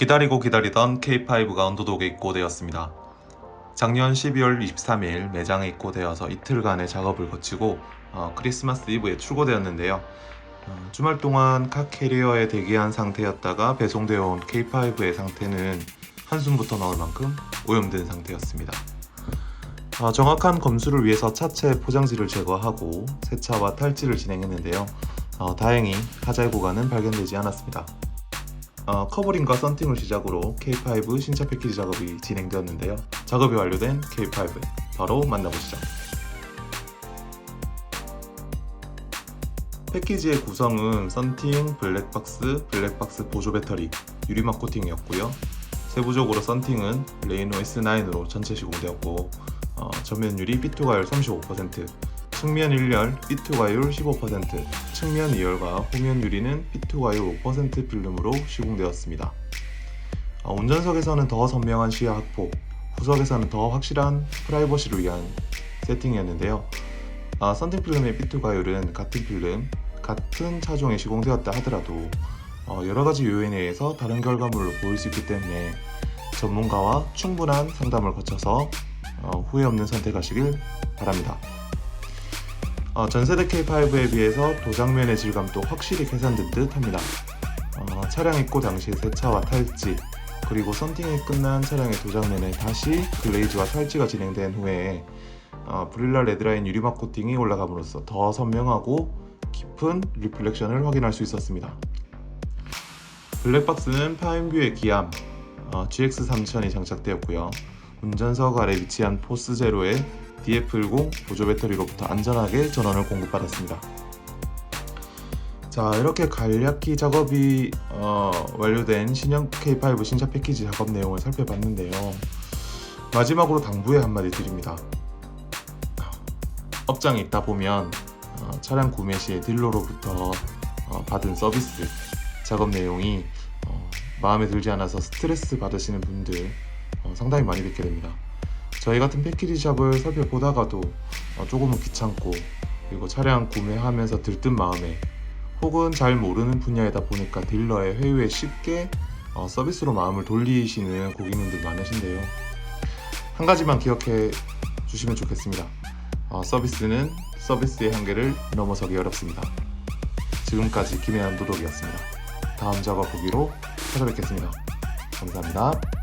기다리고 기다리던 K5가 언더독에 입고되었습니다. 작년 12월 23일 매장에 입고되어서 이틀간의 작업을 거치고 어, 크리스마스 이브에 출고되었는데요. 어, 주말 동안 카 캐리어에 대기한 상태였다가 배송되어 온 K5의 상태는 한숨부터 나올 만큼 오염된 상태였습니다. 어, 정확한 검수를 위해서 차체 포장지를 제거하고 세차와 탈지를 진행했는데요. 어, 다행히 하자의 구간은 발견되지 않았습니다. 어, 커버링과 썬팅을 시작으로 K5 신차 패키지 작업이 진행되었는데요. 작업이 완료된 K5 바로 만나보시죠. 패키지의 구성은 썬팅, 블랙박스, 블랙박스 보조 배터리, 유리막 코팅이었고요. 세부적으로 썬팅은 레이노 S9으로 전체 시공되었고 어, 전면 유리 B2 가율 35%, 측면 1열 B2 가율 15%, 측면 2열과 후면 유리는 B2 가율 5% 필름으로 시공되었습니다. 어, 운전석에서는 더 선명한 시야 확보, 후석에서는 더 확실한 프라이버시를 위한 세팅이었는데요. 아, 썬팅 필름의 B2 가율은 같은 필름, 같은 차종에 시공되었다 하더라도 어, 여러 가지 요인에 의해서 다른 결과물로 보일 수 있기 때문에 전문가와 충분한 상담을 거쳐서 어, 후회 없는 선택하시길 바랍니다. 어, 전세대 K5에 비해서 도장면의 질감도 확실히 개선된 듯 합니다. 어, 차량 입고 당시 세차와 탈지, 그리고 썬팅이 끝난 차량의 도장면에 다시 글레이즈와 탈지가 진행된 후에 어, 브릴라 레드라인 유리막 코팅이 올라감으로써 더 선명하고 깊은 리플렉션을 확인할 수 있었습니다. 블랙박스는 파인뷰의 기암 어, GX3000이 장착되었고요. 운전석 아래 위치한 포스 제로의 DF10 보조 배터리로부터 안전하게 전원을 공급받았습니다. 자 이렇게 간략히 작업이 어, 완료된 신형 K5 신차 패키지 작업 내용을 살펴봤는데요. 마지막으로 당부의 한마디 드립니다. 업장에 있다 보면 어, 차량 구매 시에 딜러로부터 어, 받은 서비스 작업 내용이 어, 마음에 들지 않아서 스트레스 받으시는 분들 어, 상당히 많이 뵙게 됩니다. 저희 같은 패키지 샵을 살펴보다가도 어, 조금은 귀찮고 그리고 차량 구매하면서 들뜬 마음에 혹은 잘 모르는 분야이다 보니까 딜러의 회유에 쉽게 어, 서비스로 마음을 돌리시는 고객님들 많으신데요. 한 가지만 기억해 주시면 좋겠습니다. 어, 서비스는 서비스의 한계를 넘어서기 어렵습니다. 지금까지 김해안 도덕이었습니다. 다음 작업 보기로 찾아뵙겠습니다. 감사합니다.